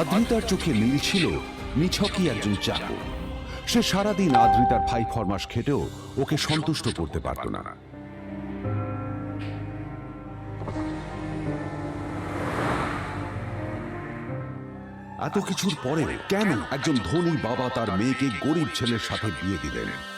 আদ্রিতার চোখে নীল ছিল নিছকই একজন চাকর সে সারাদিন আদ্রিতার ফাই ফরমাস খেটেও ওকে সন্তুষ্ট করতে পারত না। এত কিছুর পরে কেন একজন ধনী বাবা তার মেয়েকে গরিব ছেলের সাথে বিয়ে দিলেন?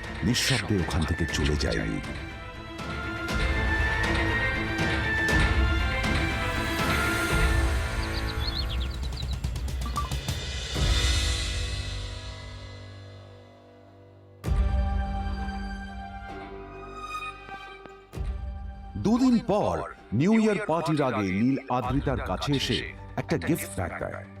নিঃশব্দে ওখান থেকে চলে যায়নি দুদিন পর নিউ ইয়ার পার্টির আগে নীল আদ্রিতার কাছে এসে একটা গিফট প্যাক দেয়।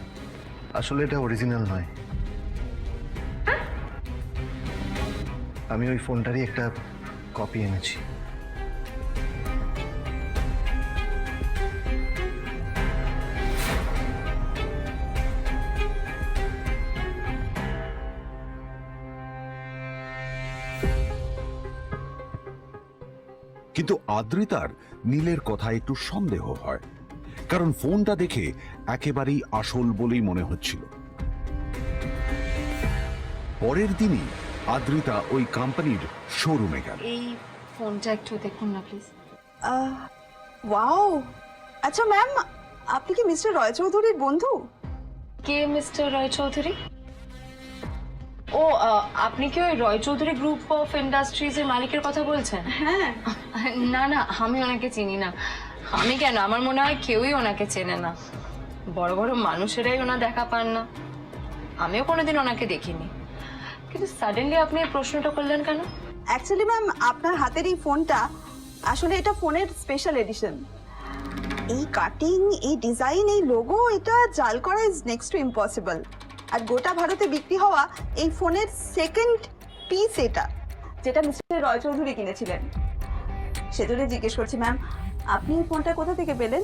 আসলে এটা অরিজিনাল নয়। আমি ওই ফোনটারই একটা কপি এনেছি। কিন্তু আদ্রিতার নীলের কথা একটু সন্দেহ হয়। কারণ ফোনটা দেখে একেবারেই আসল বলেই মনে হচ্ছিল। পরের দিনই আদ্রিতা ওই কোম্পানির শোরুমে গেল। এই ফোনটা একটু দেখুন না প্লিজ ওয়াও আচ্ছা ম্যাম আপনি কি মিস্টার রয় চৌধুরীর বন্ধু? কে মিস্টার রয় চৌধুরী? ও আহ, আপনি কি ওই রয় চৌধুরী গ্রুপ অফ ইন্ডাস্ট্রিজের মালিকের কথা বলছেন? হ্যাঁ। না না আমি ওনাকে চিনি না। আমি কেন? আমার মনে হয় কেউই ওনাকে চেনে না। বড় বড় মানুষেরাই ওনা দেখা পান না। আমিও কোনোদিন ওনাকে দেখিনি। কিন্তু সাডেনলি আপনি এই প্রশ্নটা করলেন কেন? অ্যাকচুয়ালি ম্যাম আপনার হাতের এই ফোনটা, আসলে এটা ফোনের স্পেশাল এডিশন এই কাটিং এই ডিজাইন এই লোগো এটা জাল করা ইজ নেক্সট টু ইম্পসিবল আর গোটা ভারতে বিক্রি হওয়া এই ফোনের সেকেন্ড পিস এটা, যেটা মিস্টার রয় চৌধুরী কিনেছিলেন। সেজন্য জিজ্ঞেস করছি ম্যাম আপনি এই ফোনটা কোথা থেকে পেলেন?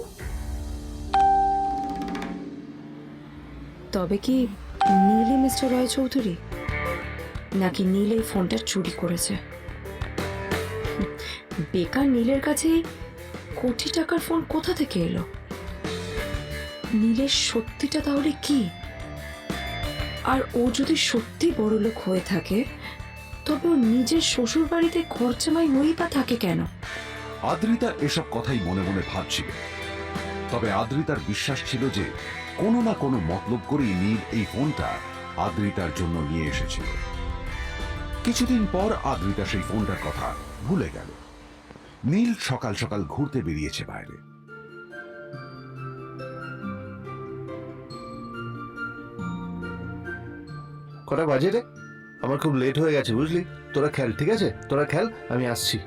তবে কি নীলই মিস্টার রয় চৌধুরী? নাকি নীল এই ফোনটা চুরি করেছে? বেকার নীলের কাছে কোটি টাকার ফোন কোথা থেকে এলো? নীলের সত্যিটা তাহলে কি? আর ও যদি সত্যি বড় লোক হয়ে থাকে, তবে ও নিজের শ্বশুর বাড়িতে খরচামাই হয়েই বা থাকে কেন? আদ্রিতা এসব কথাই মনে মনে ভাবছিল। তবে আদ্রিতার বিশ্বাস ছিল যে কোনো না কোনো মতলব করেই নীল এই ফোনটা আদ্রিতার জন্য নিয়ে এসেছিল। কিছুদিন পর আদ্রিতা সেই ফোনটার কথা ভুলে গেল। নীল সকাল সকাল ঘুরতে বেরিয়েছে বাইরে। কটা বাজে রে? আমার খুব লেট হয়ে গেছে, বুঝলি? তোরা খেল, ঠিক আছে? তোরা খেল, আমি আসছি।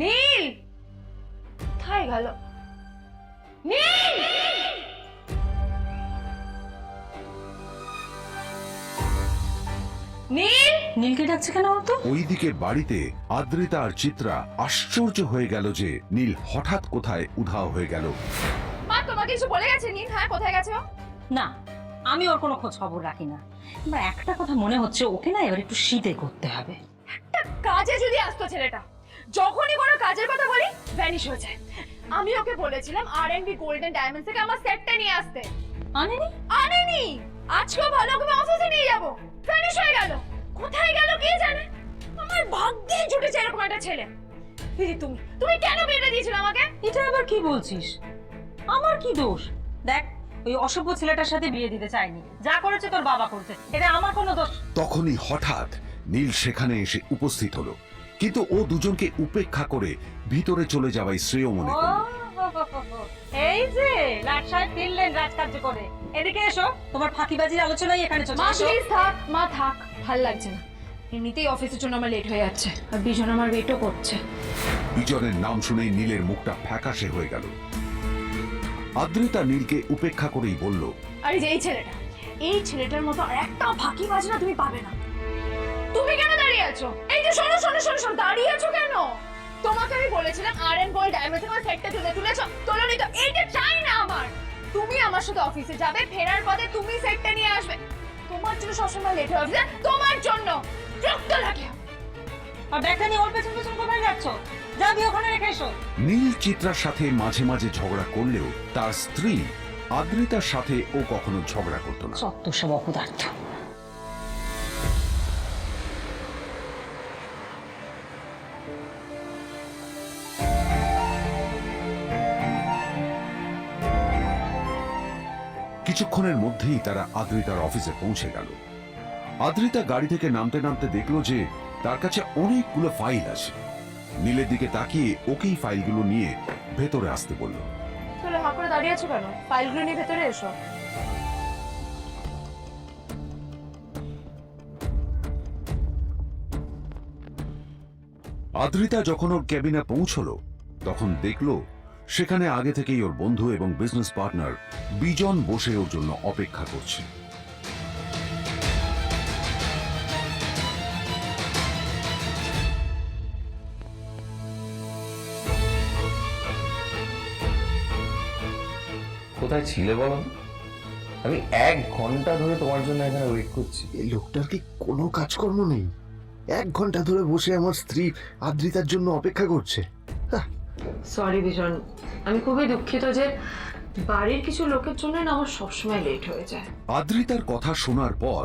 নীল। কোথায় গেল? নীল! নীল! নীলকে ডাকছে কেন তো ওইদিকে বাড়িতে আদ্রিতা আর চিত্রা আশ্চর্য হয়ে গেল যে নীল হঠাৎ কোথায় উধাও হয়ে গেল। মা তোমাকে কিছু বলে গেছে? নীল হ্যাঁ কোথায় গেছে না আমি ওর কোনো খোঁজ খবর রাখি না। এবার একটা কথা মনে হচ্ছে ওকে না এবার একটু শীতে করতে হবে। একটা কাজে যদি আসতো ছেলেটা যখনই কোনো কাজের কথা বলি ভ্যানিশ হয়ে যায়। আমি ওকে বলেছিলাম আর এন্ড বি গোল্ডেন ডায়মন্ড থেকে আমার সেটটা নিয়ে আসতে। আনেনি? আনেনি! আজকেও ভালো করে অফিসে নিয়ে যাব। ভ্যানিশ হয়ে গেল। কোথায় গেল কে জানে? আমার ভাগ্যে জুটেছে এরকম একটা ছেলে। দিদি তুমি তুমি কেন বিয়েটা দিয়েছিলে আমাকে? এটা আবার কি বলছিস? আমার কি দোষ? দেখ ওই অসভ্য ছেলেটার সাথে বিয়ে দিতে চাইনি। যা করেছে তোর বাবা করছে। এটা আমার কোনো দোষ। তখনই হঠাৎ নীল সেখানে এসে উপস্থিত হলো। কিন্তু ও দুজনকে উপেক্ষা করে ভিতরে চলে যাওয়াই শ্রেয় মনে ও, করল এই যে লাট সাহেব ফিরলেন রাজকার্য করে। এদিকে এসো। তোমার ফাঁকিবাজির আলোচনাই এখানে চলছে। মা প্লিজ থাক। মা থাক। ভালো লাগছে না। এমনিতেই অফিসের জন্য আমার লেট হয়ে যাচ্ছে। আর বিজন আমার ওয়েটও করছে। বিজনের নাম শুনেই নীলের মুখটা ফ্যাকাশে হয়ে গেল। আদ্রিতা নীলকে উপেক্ষা করেই বলল আর এই যে এই ছেলেটা এই ছেলেটার মতো আর একটা ফাঁকি বাজনা তুমি পাবে না। তুমি কেন আছো? এই যে শোনো শোনো শোনো শোনো দাঁড়িয়ে আছো কেন? তোমাকে আমি বলেছিলাম আর এন গোল্ড ডায়মন্ড তোমার সেটটা তুলে তুলেছো। তোলোনি তো এইটা চাই না আমার। তুমি আমার সাথে অফিসে যাবে ফেরার পথে তুমি সেটটা নিয়ে আসবে। তোমার জন্য সবসময় লেট হয়ে যাচ্ছে তোমার জন্য। বিরক্ত লাগে। আর ব্যাগটা নিয়ে ওর পেছন পেছন কোথায় যাচ্ছ? যা দিয়ে ওখানে রেখে এসো। নীল চিত্রার সাথে মাঝে মাঝে ঝগড়া করলেও তার স্ত্রী আদ্রিতার সাথে ও কখনো ঝগড়া করতো না। সত্য সব অপদার্থ। কিছুক্ষণের মধ্যেই তারা আদ্রিতার অফিসে পৌঁছে গেল। আদ্রিতা গাড়ি থেকে নামতে নামতে দেখল যে তার কাছে অনেকগুলো ফাইল আছে। নীলের দিকে তাকিয়ে ওকেই ফাইলগুলো নিয়ে ভেতরে আসতে বলল। তাহলে হাঁ করে দাঁড়িয়ে আছো কেন? ফাইলগুলো নিয়ে ভেতরে এসো। আদ্রিতা যখন ওর ক্যাবিনে পৌঁছলো তখন দেখল সেখানে আগে থেকেই ওর বন্ধু এবং বিজনেস পার্টনার বিজন বসে ওর জন্য অপেক্ষা করছে। কোথায় ছিলে বলো আমি এক ঘণ্টা ধরে তোমার জন্য এখানে ওয়েট করছি। এই লোকটার কি কোনো কাজকর্ম নেই? এক ঘণ্টা ধরে বসে আমার স্ত্রী আদ্রিতার জন্য অপেক্ষা করছে। সরি বিজন আমি খুবই দুঃখিত যে বাড়ির কিছু লোকের জন্য আমার সবসময় লেট হয়ে যায়। আদ্রিতার কথা শোনার পর